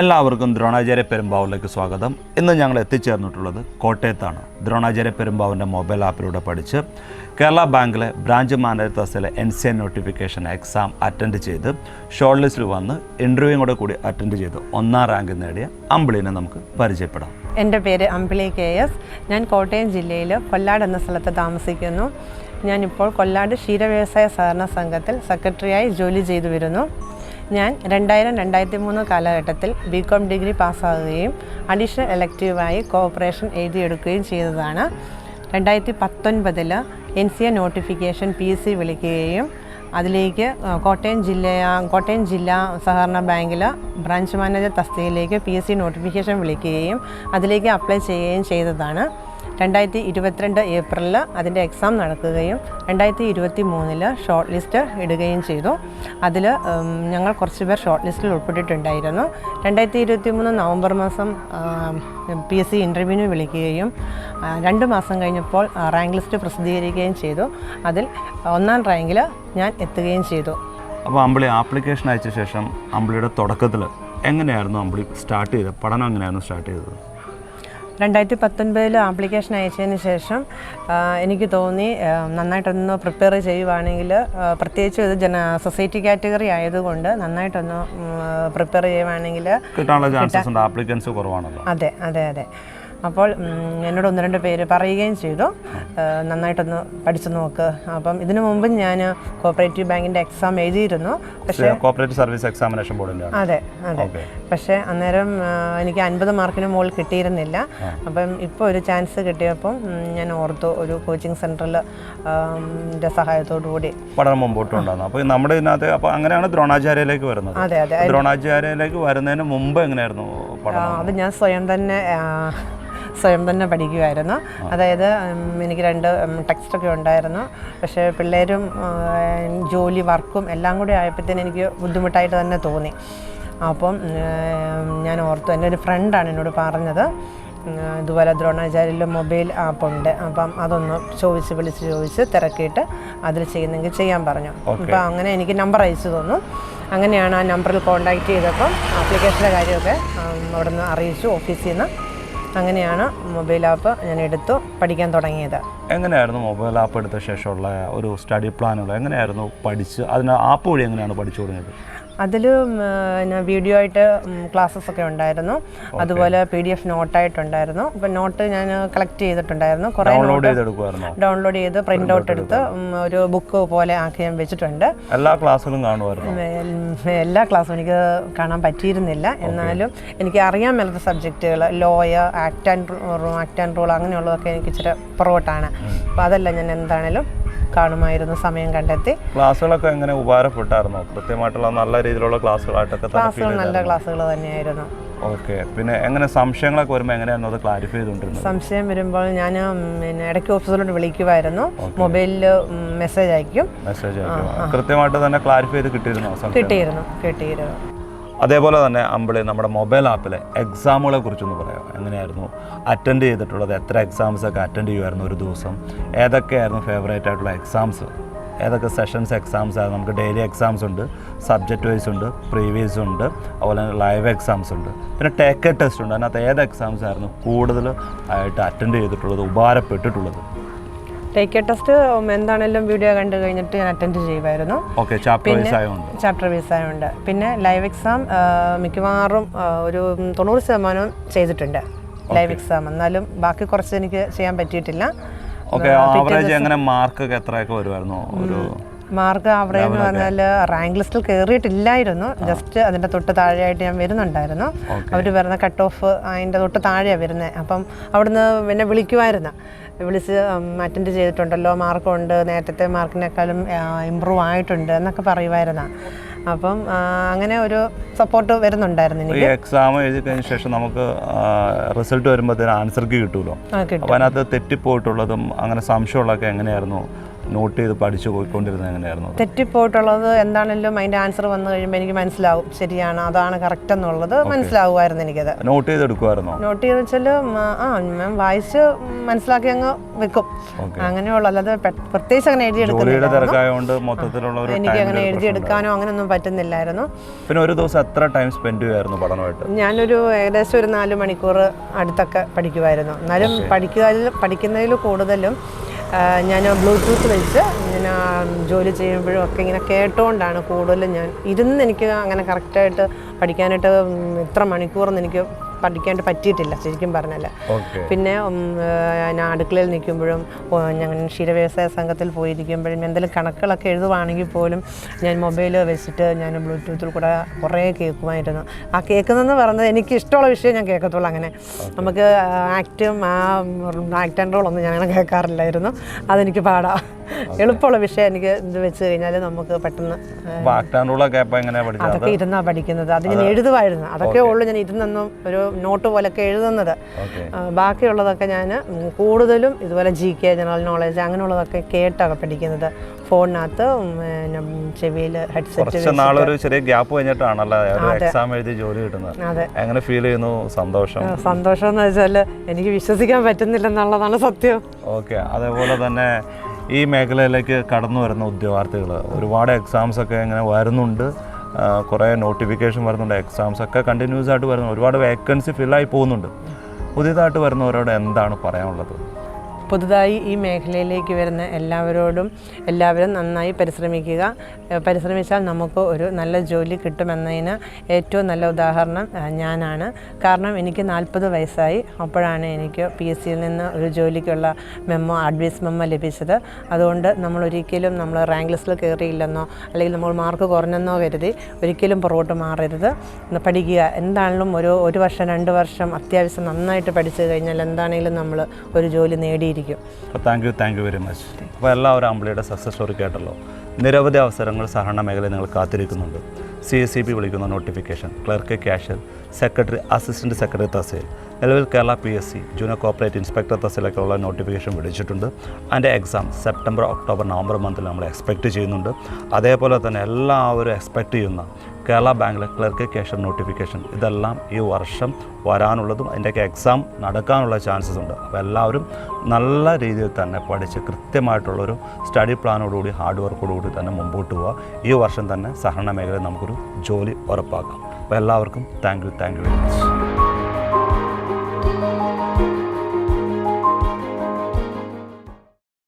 എല്ലാവർക്കും ദ്രോണാചാര്യ പെരുമ്പാവൂരിലേക്ക് സ്വാഗതം. ഇന്ന് ഞങ്ങൾ എത്തിച്ചേർന്നിട്ടുള്ളത് കോട്ടയത്താണ്. ദ്രോണാചാര്യ പെരുമ്പാവൂരിന്റെ മൊബൈൽ ആപ്പിലൂടെ പഠിച്ച് കേരള ബാങ്കിലെ branch manager തസ്സിലെ N C N notification exam attend ചെയ്ത് ഷോർട്ട് ലിസ്റ്റിൽ വന്ന് ഇന്റർവ്യൂ കൂടെ കൂടി അറ്റൻഡ് ചെയ്ത് ഒന്നാം റാങ്ക് നേടിയ അമ്പിളിനെ നമുക്ക് പരിചയപ്പെടാം. എന്റെ പേര് അമ്പിളി കെ എസ്. ഞാൻ കോട്ടയം ജില്ലയിൽ കൊല്ലാട് എന്ന സ്ഥലത്ത് താമസിക്കുന്നു. ഞാനിപ്പോൾ കൊല്ലാട് ക്ഷീരവ്യവസായ സഹകരണ സംഘത്തിൽ സെക്രട്ടറിയായി ജോലി ചെയ്തു വരുന്നു. ഞാൻ രണ്ടായിരം രണ്ടായിരത്തി മൂന്ന് കാലഘട്ടത്തിൽ ബി കോം ഡിഗ്രി പാസ്സാകുകയും അഡീഷണൽ എലക്റ്റീവായി കോഓപ്പറേഷൻ എഴുതിയെടുക്കുകയും ചെയ്തതാണ്. രണ്ടായിരത്തി പത്തൊൻപതിൽ N C A notification P C വിളിക്കുകയും അതിലേക്ക് കോട്ടയം ജില്ല കോട്ടയം ജില്ലാ സഹകരണ ബാങ്കിൽ ബ്രാഞ്ച് മാനേജർ തസ്തികയിലേക്ക് പി എസ് സി നോട്ടിഫിക്കേഷൻ വിളിക്കുകയും അതിലേക്ക് അപ്ലൈ ചെയ്യുകയും ചെയ്തതാണ്. രണ്ടായിരത്തി ഇരുപത്തിരണ്ട് ഏപ്രിലിൽ അതിന്റെ എക്സാം നടക്കുകയും രണ്ടായിരത്തി ഇരുപത്തി മൂന്നിൽ ഷോർട്ട് ലിസ്റ്റ് ഇടുകയും ചെയ്തു. അതിൽ ഞങ്ങൾ കുറച്ച് പേർ ഷോർട്ട് ലിസ്റ്റിൽ ഉൾപ്പെട്ടിട്ടുണ്ടായിരുന്നു. രണ്ടായിരത്തി ഇരുപത്തി മൂന്ന് നവംബർ മാസം പി എസ് സി ഇന്റർവ്യൂവിന് വിളിക്കുകയും രണ്ട് മാസം കഴിഞ്ഞപ്പോൾ റാങ്ക് ലിസ്റ്റ് പ്രസിദ്ധീകരിക്കുകയും ചെയ്തു. അതിൽ ഒന്നാം റാങ്കിൽ ഞാൻ എത്തുകയും ചെയ്തു. അപ്പോൾ അമ്പിളി ആപ്ലിക്കേഷൻ അയച്ച ശേഷം അമ്പിളിയുടെ തുടക്കത്തിൽ എങ്ങനെയായിരുന്നു അമ്പിളി സ്റ്റാർട്ട് ചെയ്തത്? പഠനം എങ്ങനെയായിരുന്നു സ്റ്റാർട്ട് ചെയ്തത്? രണ്ടായിരത്തി പത്തൊൻപതിൽ ആപ്ലിക്കേഷൻ അയച്ചതിന് ശേഷം എനിക്ക് തോന്നി നന്നായിട്ടൊന്ന് പ്രിപ്പയർ ചെയ്യുവാണെങ്കിൽ പ്രത്യേകിച്ച് ഇത് ജന സൊസൈറ്റി കാറ്റഗറി ആയതുകൊണ്ട് നന്നായിട്ടൊന്ന് പ്രിപ്പയർ ചെയ്യുവാണെങ്കിൽ കിട്ടാനുള്ള ചാൻസസ് ഉണ്ട്. ആപ്ലിക്കൻസ് കുറവാണല്ലോ. അതെ അതെ അതെ. അപ്പോൾ എന്നോട് ഒന്ന് രണ്ട് പേര് പറയുകയും ചെയ്തു. നന്നായിട്ടൊന്ന് പഠിച്ചു നോക്ക്. അപ്പം ഇതിനു മുമ്പ് ഞാൻ കോപ്പറേറ്റീവ് ബാങ്കിന്റെ എക്സാം എഴുതിയിരുന്നു. പക്ഷേ കോപ്പറേറ്റീവ് സർവീസ് എക്സാമിനേഷൻ ബോർഡിന്റെ അതെ അതെ. പക്ഷേ അന്നേരം എനിക്ക് അൻപത് മാർക്കിന് മുകളിൽ കിട്ടിയിരുന്നില്ല. അപ്പം ഇപ്പോൾ ഒരു ചാൻസ് കിട്ടിയപ്പം ഞാൻ ഓർത്തു ഒരു കോച്ചിങ് സെന്ററിൽ സഹായത്തോടു കൂടി. പഠനം മുമ്പോട്ട് ഉണ്ടാകുന്നത് അപ്പോൾ നമ്മുടെ ഇതിനകത്ത് അപ്പോൾ അങ്ങനെയാണ് ദ്രോണാചാര്യയിലേക്ക് വരുന്നത്. അതെ അതെ. ദ്രോണാചാര്യയിലേക്ക് വരുന്നതിന് മുമ്പ് എങ്ങനെയായിരുന്നു അത് ഞാൻ സ്വയം തന്നെ സ്വയം തന്നെ പഠിക്കുമായിരുന്നു അതായത് എനിക്ക് രണ്ട് ടെക്സ്റ്റൊക്കെ ഉണ്ടായിരുന്നു. പക്ഷേ പിള്ളേരും ജോലി വർക്കും എല്ലാം കൂടി ആയപ്പോഴത്തേന് എനിക്ക് ബുദ്ധിമുട്ടായിട്ട് തന്നെ തോന്നി. അപ്പം ഞാൻ ഓർത്തു എന്റെ ഒരു ഫ്രണ്ടാണ് എന്നോട് പറഞ്ഞത്. ഇതുപോലെ ദ്രോണാചാര്യയിൽ മൊബൈൽ ആപ്പുണ്ട് അപ്പം അതൊന്ന് ചോദിച്ച് വിളിച്ച് ചോദിച്ച് തിരക്കിയിട്ട് അതിൽ ചെയ്യുന്നെങ്കിൽ ചെയ്യാൻ പറഞ്ഞു. അപ്പം അങ്ങനെ എനിക്ക് നമ്പർ അയച്ചു തന്നു. അങ്ങനെയാണ് ആ നമ്പറിൽ കോൺടാക്റ്റ് ചെയ്തപ്പം ആപ്ലിക്കേഷന്റെ കാര്യമൊക്കെ അവിടെ നിന്ന് അറിയിച്ചു ഓഫീസിൽ നിന്ന്. അങ്ങനെയാണ് മൊബൈൽ ആപ്പ് ഞാൻ എടുത്തു പഠിക്കാൻ തുടങ്ങിയത്. എങ്ങനെയായിരുന്നു മൊബൈൽ ആപ്പ് എടുത്ത ശേഷമുള്ള ഒരു സ്റ്റഡി പ്ലാനുള്ള എങ്ങനെയായിരുന്നു പഠിച്ച് അതിന് ആപ്പ് വഴി എങ്ങനെയാണ് പഠിച്ചു തുടങ്ങിയത്? അതിൽ വീഡിയോ ആയിട്ട് ക്ലാസ്സസ് ഒക്കെ ഉണ്ടായിരുന്നു. അതുപോലെ പി ഡി എഫ് നോട്ടായിട്ടുണ്ടായിരുന്നു അപ്പം നോട്ട് ഞാൻ കളക്ട് ചെയ്തിട്ടുണ്ടായിരുന്നു. കുറേ ഡൗൺലോഡ് ചെയ്ത് പ്രിന്റ് ഔട്ട് എടുത്ത് ഒരു ബുക്ക് പോലെ ആക്കി ഞാൻ വെച്ചിട്ടുണ്ട്. എല്ലാ ക്ലാസ്സുകളും കാണുമായിരുന്നു എല്ലാ ക്ലാസ്സും എനിക്ക് കാണാൻ പറ്റിയിരുന്നില്ല. എന്നാലും എനിക്ക് അറിയാൻ മേലാത്ത സബ്ജക്റ്റുകൾ lawyer act and act and rule അങ്ങനെയുള്ളതൊക്കെ എനിക്ക് ഇച്ചിരി പുറകോട്ടാണ്. അപ്പോൾ അതെല്ലാം ഞാൻ എന്താണേലും കാണുമായിരുന്നു സമയം കണ്ടെത്തി. ക്ലാസ്സുകളൊക്കെ എങ്ങനെ ഉപകാരപ്പെട്ടായിരുന്നു? കൃത്യമായിട്ടുള്ള നല്ല രീതിയിലുള്ള ക്ലാസ്സുകളായിട്ടൊക്കെ ക്ലാസ്സുകൾ നല്ല ക്ലാസ്സുകൾ തന്നെയായിരുന്നു. ഓക്കെ. പിന്നെ എങ്ങനെ സംശയങ്ങളൊക്കെ വരുമ്പോൾ എങ്ങനെയായിരുന്നു അത് ക്ലാരിഫൈ ചെയ്തുകൊണ്ടിരുന്നത്? സംശയം വരുമ്പോൾ ഞാൻ പിന്നെ ഇടയ്ക്ക് ഓഫീസിലോട്ട് വിളിക്കുമായിരുന്നു. മൊബൈലിൽ മെസ്സേജ് അയക്കും. മെസ്സേജ് അയക്കും. കൃത്യമായിട്ട് തന്നെ ക്ലാരിഫൈ ചെയ്ത് കിട്ടിയിരുന്നു കിട്ടിയിരുന്നു കിട്ടിയിരുന്നു. അതേപോലെ തന്നെ അമ്പിളി നമ്മുടെ മൊബൈൽ ആപ്പിലെ എക്സാമുകളെ കുറിച്ചൊന്ന് പറയാം. എങ്ങനെയായിരുന്നു? അറ്റൻഡ് ചെയ്തിട്ടുള്ളത് എത്ര എക്സാംസ് ഒക്കെ അറ്റൻഡ് ചെയ്യുമായിരുന്നു ഒരു ദിവസം? ഏതൊക്കെയായിരുന്നു ഫേവറേറ്റ് ആയിട്ടുള്ള എക്സാംസ് ഏതൊക്കെ സെഷൻസ് എക്സാംസ് ആയിരുന്നു നമുക്ക് ഡെയിലി എക്സാംസ് ഉണ്ട് സബ്ജക്റ്റ് വൈസ് ഉണ്ട് പ്രീവിയസ് ഉണ്ട് അതുപോലെ തന്നെ ലൈവ് എക്സാംസ് ഉണ്ട്. പിന്നെ ടേക്ക് ടെസ്റ്റ് ഉണ്ട്. അതിനകത്ത് ഏത് എക്സാംസ് ആയിരുന്നു കൂടുതൽ ആയിട്ട് അറ്റൻഡ് ചെയ്തിട്ടുള്ളത് ഉപകാരപ്പെട്ടിട്ടുള്ളത്? ടേക്ക് ടെസ്റ്റ് എന്താണെങ്കിലും വീഡിയോ കണ്ടു കഴിഞ്ഞിട്ട് ഞാൻ അറ്റൻഡ് ചെയ്യുമായിരുന്നു. ചാപ്റ്റർ വൈസ് ആയതുകൊണ്ട് പിന്നെ ലൈവ് എക്സാം മിക്കവാറും ഒരു തൊണ്ണൂറ് ശതമാനവും ചെയ്തിട്ടുണ്ട്. ലൈവ് എക്സാം എന്നാലും ബാക്കി കുറച്ച് എനിക്ക് ചെയ്യാൻ പറ്റിയിട്ടില്ല. ഓക്കെ ആവറേജ് എങ്ങനെ മാർക്ക് എത്രയൊക്കെ വരുമായിരുന്നു? ഒരു മാർക്ക് അവിടെ എന്ന് പറഞ്ഞാൽ റാങ്ക് ലിസ്റ്റിൽ കയറിയിട്ടില്ലായിരുന്നു ജസ്റ്റ് അതിന്റെ തൊട്ട് താഴെയായിട്ട് ഞാൻ വരുന്നുണ്ടായിരുന്നു. അവർ വരുന്ന കട്ട് ഓഫ് അതിന്റെ തൊട്ട് താഴെയാണ് വരുന്നത് അപ്പം അവിടുന്ന് എന്നെ വിളിക്കുമായിരുന്നു വിളിച്ച് അറ്റൻഡ് ചെയ്തിട്ടുണ്ടല്ലോ മാർക്കുണ്ട് നേരത്തെ മാർക്കിനേക്കാളും ഇമ്പ്രൂവ് ആയിട്ടുണ്ട് എന്നൊക്കെ പറയുമായിരുന്നു അപ്പം അങ്ങനെ ഒരു സപ്പോർട്ട് വരുന്നുണ്ടായിരുന്നു എനിക്ക്. എക്സാം എഴുതി കഴിഞ്ഞ ശേഷം നമുക്ക് റിസൾട്ട് വരുമ്പോഴത്തേന് ആൻസർക്ക് കിട്ടുമല്ലോ അപ്പം അതിനകത്ത് തെറ്റിപ്പോയിട്ടുള്ളതും അങ്ങനെ സംശയമുള്ളതൊക്കെ എങ്ങനെയായിരുന്നു? നോട്ട് ചെയ്ത് പഠിച്ചു പോയിക്കൊണ്ടിരുന്നത് എങ്ങനെയായിരുന്നു തെറ്റിപ്പോയിട്ടുള്ളത് എന്താണെങ്കിലും അതിന്റെ ആൻസർ വന്നു കഴിയുമ്പോൾ എനിക്ക് മനസ്സിലാവും. ശരിയാണ് അതാണ് കറക്റ്റ് എന്നുള്ളത് മനസ്സിലാവുമായിരുന്നു എനിക്കത്. നോട്ട് ചെയ്തെടുക്കുമായിരുന്നോ നോട്ട് ചെയ്ത് വെച്ചാൽ ആ ഞാൻ വായിച്ച് മനസ്സിലാക്കി അങ്ങ് വെക്കും. അങ്ങനെയുള്ള. അല്ലാതെ പ്രത്യേകിച്ച് അങ്ങനെ എഴുതിയെടുക്കുന്നില്ല എനിക്ക് അങ്ങനെ എഴുതിയെടുക്കാനോ അങ്ങനെയൊന്നും പറ്റുന്നില്ലായിരുന്നു. പിന്നെ ഒരു ദിവസം എത്ര ടൈം സ്പെൻഡ് ചെയ്യുമായിരുന്നു പഠനമായിട്ട്? ഞാനൊരു ഏകദേശം ഒരു നാല് മണിക്കൂർ അടുത്തൊക്കെ പഠിക്കുമായിരുന്നു. എന്നാലും പഠിക്കുക പഠിക്കുന്നതിൽ കൂടുതലും ഞാൻ ബ്ലൂടൂത്ത് വെച്ച് ഇങ്ങനെ ജോലി ചെയ്യുമ്പോഴും ഒക്കെ ഇങ്ങനെ കേട്ടുകൊണ്ടാണ് കൂടുതലും ഞാൻ ഇരുന്ന് എനിക്ക് അങ്ങനെ കറക്റ്റായിട്ട് പഠിക്കാനായിട്ട് ഇത്ര മണിക്കൂറെന്ന് എനിക്ക് പഠിക്കാനായിട്ട് പറ്റിയിട്ടില്ല ശരിക്കും പറഞ്ഞാൽ പിന്നെ ഞാൻ അടുക്കളയിൽ നിൽക്കുമ്പോഴും ഞാൻ ക്ഷീരവ്യവസായ സംഘത്തിൽ പോയിരിക്കുമ്പോഴും എന്തെങ്കിലും കണക്കുകളൊക്കെ എഴുതുവാണെങ്കിൽ പോലും ഞാൻ മൊബൈൽ വെച്ചിട്ട് ഞാൻ ബ്ലൂടൂത്തിൽ കൂടെ കുറേ കേൾക്കുമായിരുന്നു. ആ കേൾക്കുന്നതെന്ന് പറഞ്ഞത് എനിക്ക് ഇഷ്ടമുള്ള വിഷയം ഞാൻ കേൾക്കത്തുള്ളൂ അങ്ങനെ. നമുക്ക് ആക്റ്റും ആ ആക്ട് ആൻഡ് റോളൊന്നും ഞാൻ അങ്ങനെ കേൾക്കാറില്ലായിരുന്നു. അതെനിക്ക് പാടാ. എളുപ്പമുള്ള വിഷയം എനിക്ക് ഇത് വെച്ച് കഴിഞ്ഞാൽ നമുക്ക് പെട്ടെന്ന് അതൊക്കെ ഇരുന്നാ പഠിക്കുന്നത്. അത് ഞാൻ എഴുതുമായിരുന്നു അതൊക്കെ ഉള്ളൂ ഞാൻ ഇരുന്നൊന്നും ഒരു നോട്ട് പോലൊക്കെ എഴുതുന്നത്. ബാക്കിയുള്ളതൊക്കെ ഞാൻ കൂടുതലും ഇതുപോലെ ജി കെ ജനറൽ നോളേജ് അങ്ങനെയുള്ളതൊക്കെ കേട്ടാണ് പഠിക്കുന്നത്. ഫോണിനകത്ത് പിന്നെ ചെവിയിൽ ഹെഡ്സെറ്റ് നാളൊരു ചെറിയ ഗ്യാപ്പ് കഴിഞ്ഞിട്ടാണല്ലോ എക്സാം എഴുതി ജോലി കിട്ടുന്നത്. അതെ. എങ്ങനെ ഫീൽ ചെയ്യുന്നു? സന്തോഷം. സന്തോഷം എന്ന് വെച്ചാൽ എനിക്ക് വിശ്വസിക്കാൻ പറ്റുന്നില്ലെന്നുള്ളതാണ് സത്യം. ഓക്കെ. അതേപോലെ തന്നെ ഈ മേഖലയിലേക്ക് കടന്നു വരുന്ന ഉദ്യോഗാർത്ഥികൾ ഒരുപാട് എക്സാംസ് ഒക്കെ ഇങ്ങനെ വരുന്നുണ്ട്. കുറേ നോട്ടിഫിക്കേഷൻ വരുന്നുണ്ട്. എക്സാംസ് ഒക്കെ കണ്ടിന്യൂസ് ആയിട്ട് വരുന്നുണ്ട് ഒരുപാട് വേക്കൻസി ഫില്ലായി പോകുന്നുണ്ട്. പുതിയതായിട്ട് വരുന്നവരോട് എന്താണ് പറയാനുള്ളത്? പുതുതായി ഈ മേഖലയിലേക്ക് വരുന്ന എല്ലാവരോടും എല്ലാവരും നന്നായി പരിശ്രമിക്കുക. പരിശ്രമിച്ചാൽ നമുക്ക് ഒരു നല്ല ജോലി കിട്ടുമെന്നതിന് ഏറ്റവും നല്ല ഉദാഹരണം ഞാനാണ്. കാരണം എനിക്ക് നാൽപ്പത് വയസ്സായി. അപ്പോഴാണ് എനിക്ക് പി എസ് സിയിൽ നിന്ന് ഒരു ജോലിക്കുള്ള മെമ്മോ അഡ്വൈസ് മെമ്മോ ലഭിച്ചത്. അതുകൊണ്ട് നമ്മൾ ഒരിക്കലും നമ്മൾ റാങ്ക് ലിസ്റ്റിൽ കയറിയില്ലെന്നോ അല്ലെങ്കിൽ നമ്മൾ മാർക്ക് കുറഞ്ഞെന്നോ കരുതി ഒരിക്കലും പുറകോട്ട് മാറരുത്. പഠിക്കുക. എന്താണെങ്കിലും ഒരു ഒരു വർഷം രണ്ട് വർഷം അത്യാവശ്യം നന്നായിട്ട് പഠിച്ചു കഴിഞ്ഞാൽ എന്താണെങ്കിലും നമ്മൾ ഒരു ജോലി നേടിയിരിക്കും. അപ്പോൾ thank you thank you very much അപ്പോൾ എല്ലാവരും അമ്പിളിയുടെ സക്സസ് സ്റ്റോറി കേട്ടല്ലോ നിരവധി അവസരങ്ങൾ സഹകരണ മേഖലയിൽ നിങ്ങൾ കാത്തിരിക്കുന്നുണ്ട്. സി എസ് സി ബി വിളിക്കുന്ന notification clerk cashier secretary assistant secretary tahsil. നിലവിൽ Kerala P S C junior cooperate inspector തഹസീലൊക്കെയുള്ള notification വിളിച്ചിട്ടുണ്ട്. അതിന്റെ എക്സാം സെപ്റ്റംബർ ഒക്ടോബർ നവംബർ മന്തിൽ നമ്മൾ എക്സ്പെക്റ്റ് ചെയ്യുന്നുണ്ട്. അതേപോലെ തന്നെ എല്ലാവരും എക്സ്പെക്റ്റ് ചെയ്യുന്ന കേരള ബാങ്കിലെ ക്ലർക്ക് കേഷൻ നോട്ടിഫിക്കേഷൻ ഇതെല്ലാം ഈ വർഷം വരാനുള്ളതും അതിന്റെയൊക്കെ എക്സാം നടക്കാനുള്ള ചാൻസസ് ഉണ്ട്. അപ്പോൾ എല്ലാവരും നല്ല രീതിയിൽ തന്നെ പഠിച്ച് കൃത്യമായിട്ടുള്ളൊരു സ്റ്റഡി പ്ലാനോടുകൂടി ഹാർഡ് വർക്കോടുകൂടി തന്നെ മുമ്പോട്ട് പോവുക ഈ വർഷം തന്നെ സഹകരണ മേഖലയിൽ നമുക്കൊരു ജോലി ഉറപ്പാക്കാം. അപ്പോൾ എല്ലാവർക്കും thank you thank you very much